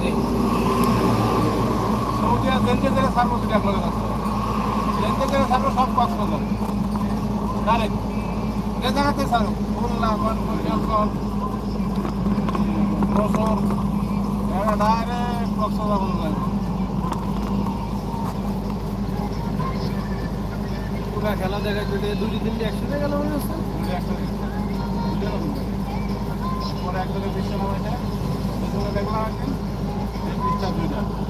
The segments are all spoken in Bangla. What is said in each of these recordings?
দিই সৌদি সৌদি আর জেনকে জেলে সার্বো দুটো থাকতো জেনকে জেলে সার্বো সব কাজ করতাম ডাইরেক্ট যে জায়গাতে সার্বো খুলনা জলকল রসর এরা ডাইরেক্ট কক্সবাজার লাগে পুরা খেলা দেখা যদি দুটি তিনটি একসাথে গেল মনে হচ্ছে একসাথে। পরে একসাথে বিশ্ব নামাইছে দুটো দেখলাম একদিন এই পিকচার দুইটা একবার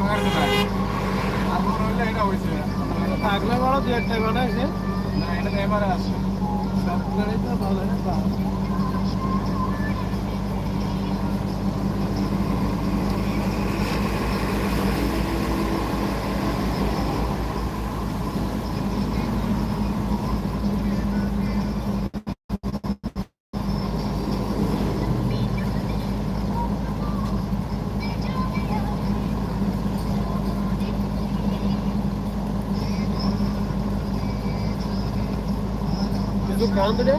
গাড়িতে নাই আর কোনো হইলে এটা হয়েছে থাকলে বড় দু একটা বানাইছে না এটা এবারে আসে সব গাড়ি তো ভালো না কিছু খাওয়ান তো রে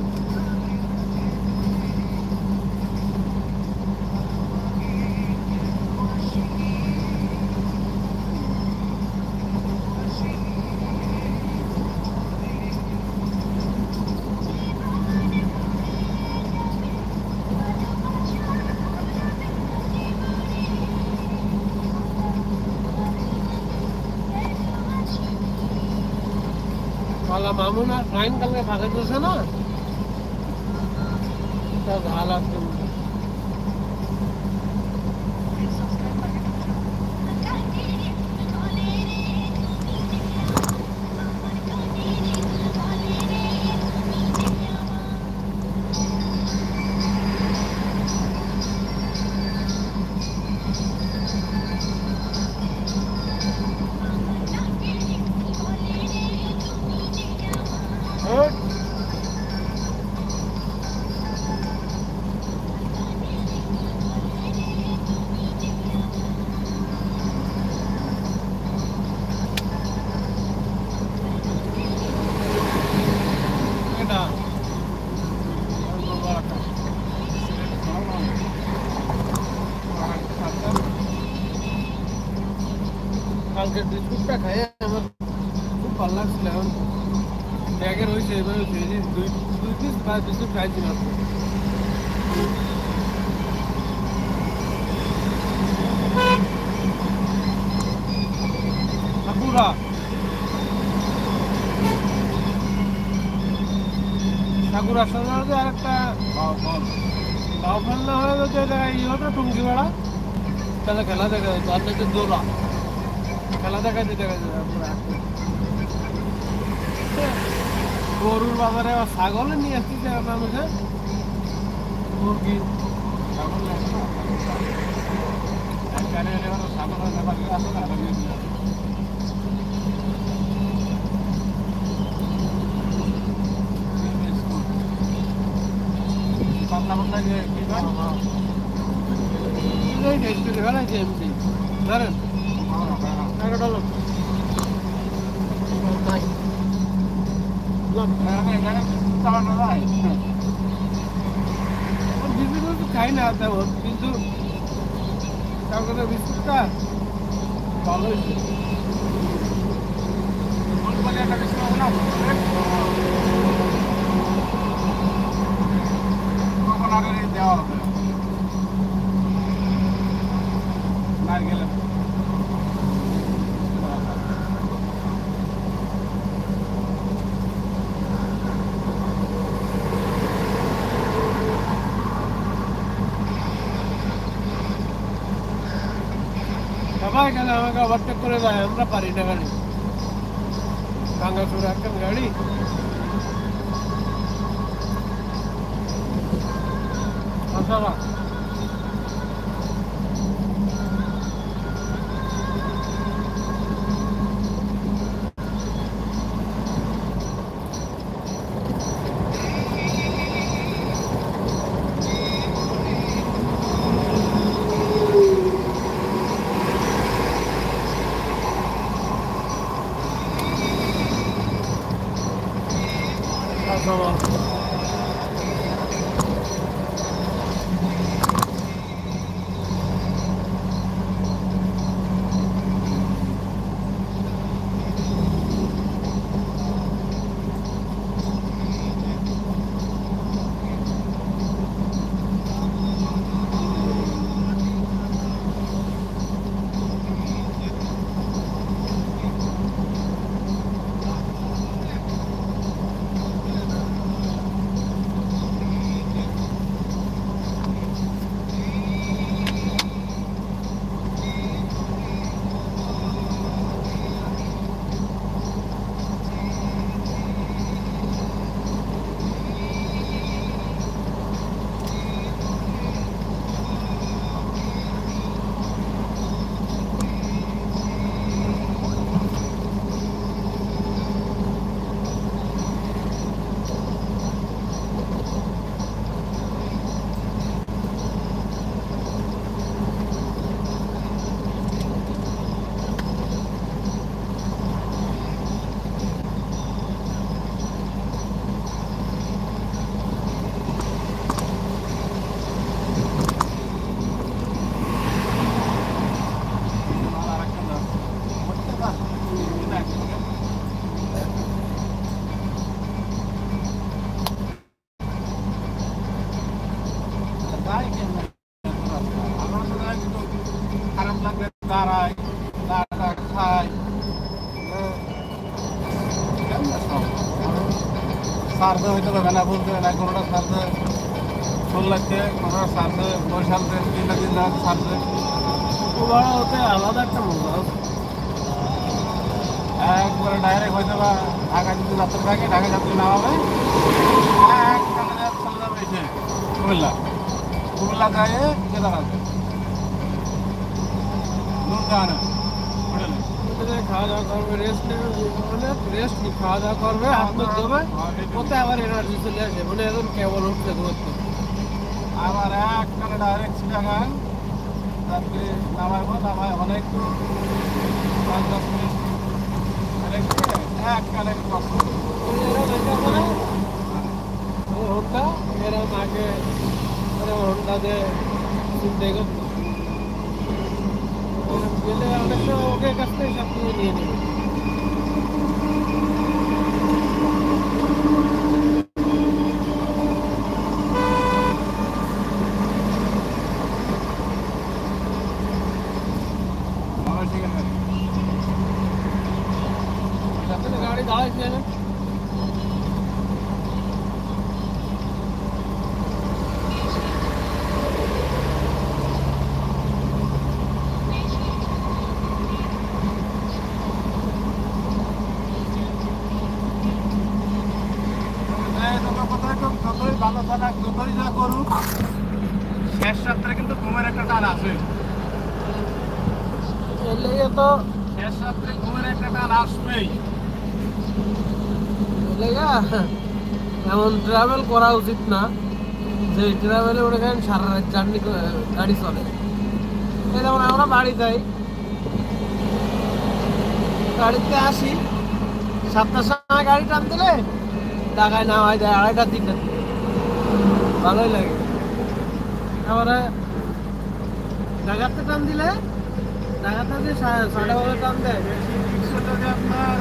কালা আর কালকে ফাঁকা দিয়েছে না তা ভালো আছে। কালকে বিস্কুটটা খাই আমার খুব ভালো লাগছিল এখন। ব্যাগের দুই দুই পিস বা বিস্কুট খাইছি মাত্র ঠাকুরা ঠাকুরা সাধারণত আর একটা গাও ফেলনা হয়ে গেছে, এটা ই হতো টুঙ্গি বেড়া তাহলে খেলা দেখা যেত আর নয়তো দোলা খেলা দেখাতে দেখা পুরো একদম। গরুর বাজারে ছাগলে নিয়ে আসতেছে মানুষে মুরগি পাতলা পাতলা যে কি কয়? এই দেখতে ফেলাইছে এমনি। ধরেন। খাই না তেমন কিন্তু কালকে বিস্কুটটা ভালো হয়েছে করে যায় আমরা পারি না গাড়ি ভাঙ্গাচুর একদম গাড়ি আচ্ছা সারতে হইতে হবে না বলতে হবে না কোনোটা সারতে ষোল লাগছে কোনোটা সারতে নয় সারতে তিনটা তিন লাখ সারতে। ওরা হতে আলাদা একটা আছে। একবারে ডাইরেক্ট হয়তো বা ঢাকা যদি যাত্রা থাকে ঢাকা যাত্রী নামাবে একখানে চলে যাবে এসে কুমিল্লা। কুমিল্লা যায় কেদার আছে ওদের খাওয়া দাওয়া করবে রেস্ট নেবে মানে রেস্ট খাওয়া দাওয়া করবে, হাত মুখ ধোবে আবার এনার্জি চলে আসে। মানে কেবল উঠতে ধরতে। আবার একখানে ডাইরেক্ট চিটাগাং তারপরে নামাইবো নামাই অনেক পাঁচ দশ মিনিট। রেখে একখানে কষ্ট এরা দেখা করে হোন্ডা এরা আগে এরা হোন্ডা দিয়ে চিন্তা করতো এরকম গেলে অনেক সময় ওকে কাছ থেকে সব কিছু নিয়ে নেবে আমার ঠিক আছে তাহলে গাড়ি দাঁড়াইছে না এই তোমার কথা একটু যতই ভালো থাক যতই যা করুক শেষ রাত্রে কিন্তু ঘুমের একটা টান আছে এর লেগে তো শেষ রাত্রে ঘুমের একটা টান আসবেই। এর এমন ট্রাভেল করা উচিত না যে ট্রাভেলে ওটা কেন সারা রাত জার্নি গাড়ি চলে। যেমন আমরা বাড়ি যাই, গাড়িতে আসি, সাতটার সময় গাড়ি টান দিলে ঢাকায় নামাই দেয় আড়াইটা তিনটা ভালোই লাগে। তারপরে ঢাকাতে টান দিলে ঢাকাতে যে সাড়ে বারো টান দেয় রিক্সাটা যে আপনার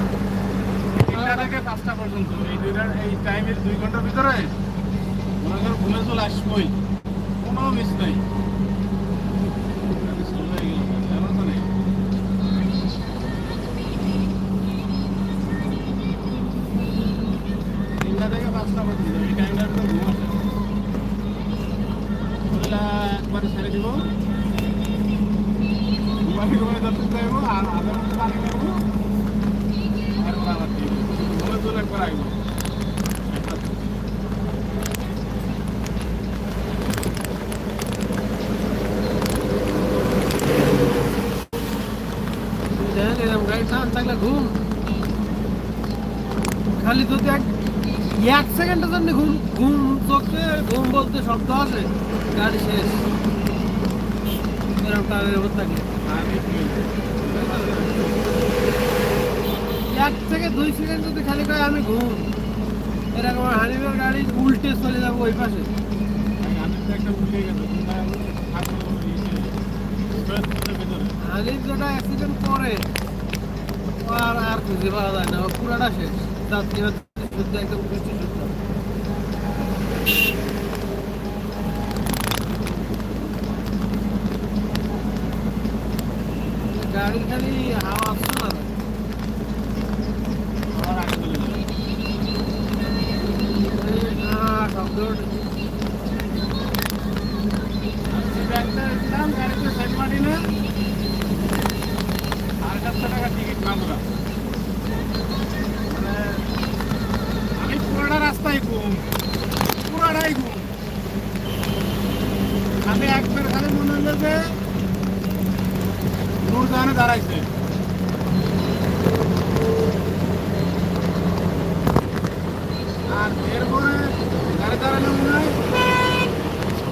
তিনটা থেকে পাঁচটা পর্যন্ত। এই দুইটা এই টাইমের দুই ঘণ্টার ভিতরে মনে করেন ঘুমে চলে আসবোই। কোনো মিস নেই। খালি তো এক এক সেকেন্ডের জন্য ঘুম ঘুম চোখে, ঘুম বলতে শব্দ আছে, গাড়ি শেষ। এরকম থাকে। এক থেকে দুই সেকেন্ড যদি খালি করে আমি ঘুম, এরকম হানিমের গাড়ি উল্টে চলে যাব ওই পাশে। আমি একটা উল্টে গেল হানিম যেটা অ্যাক্সিডেন্ট করে আর আর খুঁজে পাওয়া যায় না। পুরাটা শেষ। যাত্রী শুদ্ধ একদম বৃষ্টি শুদ্ধ গাড়ি খালি হাওয়া আসছে না আমার আগে চলে যাবে এই না শব্দ ওঠে। আমি ব্যাগটা দিলাম গাড়িতে সাইড মারি না আর চারশো টাকা টিকিট মামলা মানে আমি পুরোটা রাস্তায় ঘুম পুরোটাই ঘুম আমি একবার খালি হলো যে দাঁড়াইছে আর এরপরে গাড়ি দাঁড়ানো মনে হয়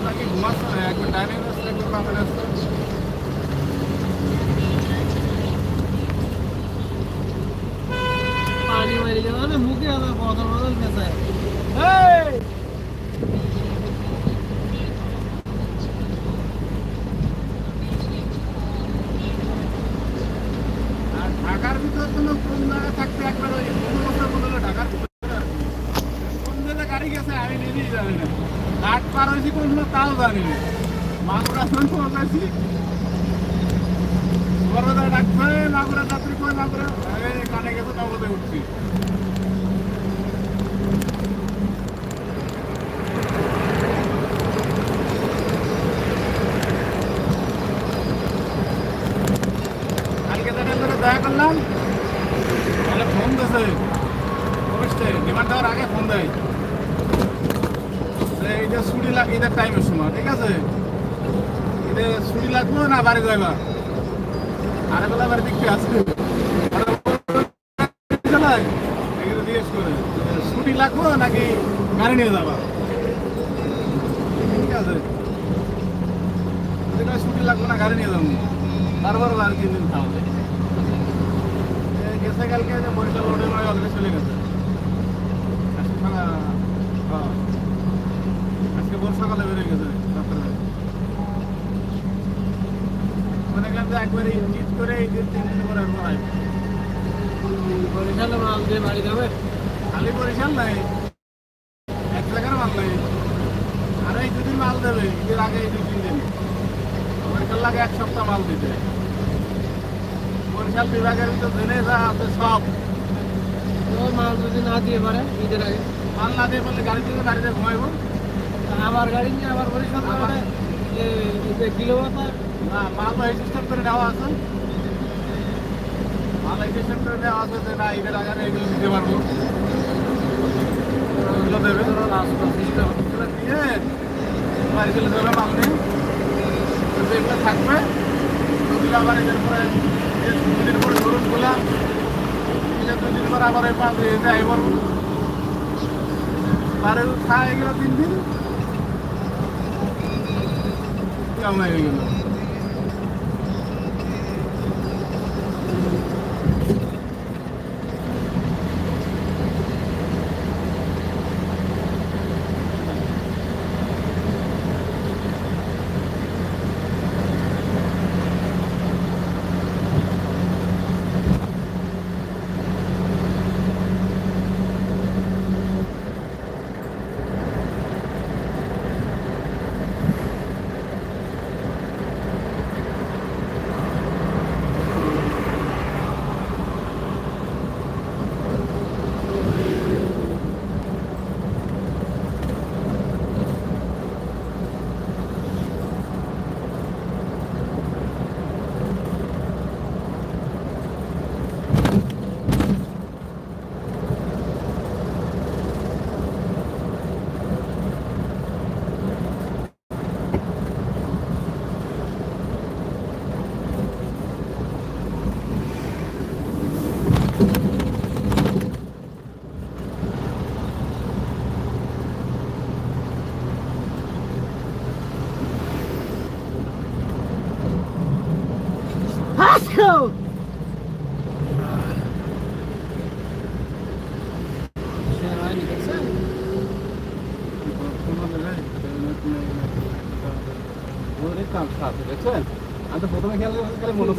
নাকি ঘুমাচ্ছে না একবার ডাইনিং আসছে একবার বাপের আসছে পানি মারি গেল না মুখে আবার বদল বদল পেঁচায় এই আর ঢাকার ভিতর কোনো কোন জায়গায় থাকতে একবার ওই পনেরো বছর বদলে ঢাকার ভিতরে আর কি। কোন জায়গায় গাড়ি গেছে আমি নিজেই জানি না ঘাট পার হয়েছি কোন সময় তাও মাগুরা ফোন পৌঁছাইছি বড়দায় ডাকছে, মাগুরা যাত্রী কই মাগুরা? এই কানে গেছে করলাম। তাহলে ফোন দিয়েছে ডিমান্ড দেওয়ার আগে ফোন দেয়। এইটা ছুটি লাগ টাইমের সময় ঠিক আছে? ঈদে ছুটি লাগবো না বাড়ি যাইবা? আরে বেলা বাড়ি দেখতে এগুলো জিজ্ঞেস করে। নাকি গাড়ি নিয়ে যাবা? ঠিক আছে। ছুটি লাগবে না গাড়ি নিয়ে যাব। তারপর আর তিন দিন এই গেছে কালকে বরিশাল রোডে অলরেডি চলে গেছে। বর্ষাকালে বেরিয়ে গেছে মনে করেন যে একবারে ঈদ করে এই দিন তিন দিন করে একবার বরিশালে মাল দিয়ে বাড়ি যাবে? খালি বরিশাল নাই এক জায়গার মাল নাই। আর এই দুদিন মাল দেবে ঈদের আগে এই দুই তিন দিন বরিশাল লাগে এক সপ্তাহ মাল দিতে। বরিশাল বিভাগের ভিতর জেনে যা আছে সব। মাল যদি না দিয়ে পারে ঈদের আগে? মাল না দিয়ে বললে গাড়ি থেকে গাড়িতে ঘুমাইবো। তা আবার গাড়ি নিয়ে আবার বরিশাল আবার- যে কিলোমিটার না মাল তো এই করে নেওয়া আছে। মাল এই সিস্টেম করে নেওয়া আছে যে না ঈদের আগে এগুলো দিতে পারব। এগুলো দেবে। রাস্তা দিয়ে বাড়ি চলে যাবে মাল নিয়ে। তো যেগুলো থাকবে ওগুলো আবার এদের পরে দুদিন পরে ধরুন এটা দুদিন পরে আবার এই পাঁচ দিতে আই পারব বারে খায় এগুলো তিন দিন। কেমন হয়ে গেল কাজ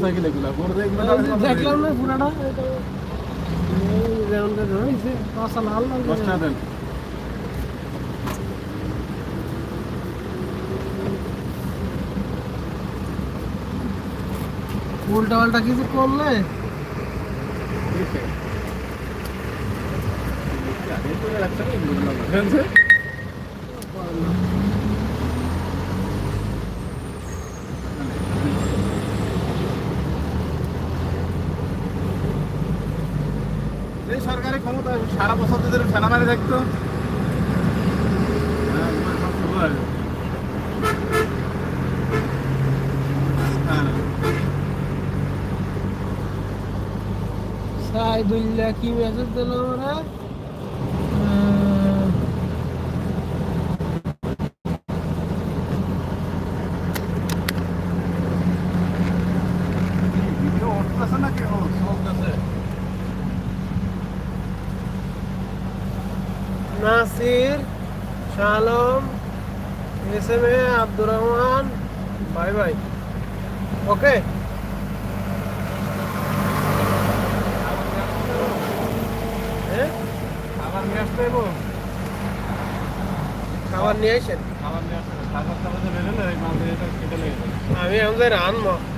মোটরসাইকেল এগুলো। এগুলো দেখলাম না পুরাটা? লাল দেন। উল্টা পাল্টা কিছু করলে? এই বছর মারে দেখতো সাইদুল্লাহ কি মেসেজ দিল ওরা? M A Abdur Rahman. Bye bye. Okay হ্যাঁ? খাবার নিয়ে আসতে খাবার নিয়ে আসেন খাবার নিয়ে আমি টাবার যে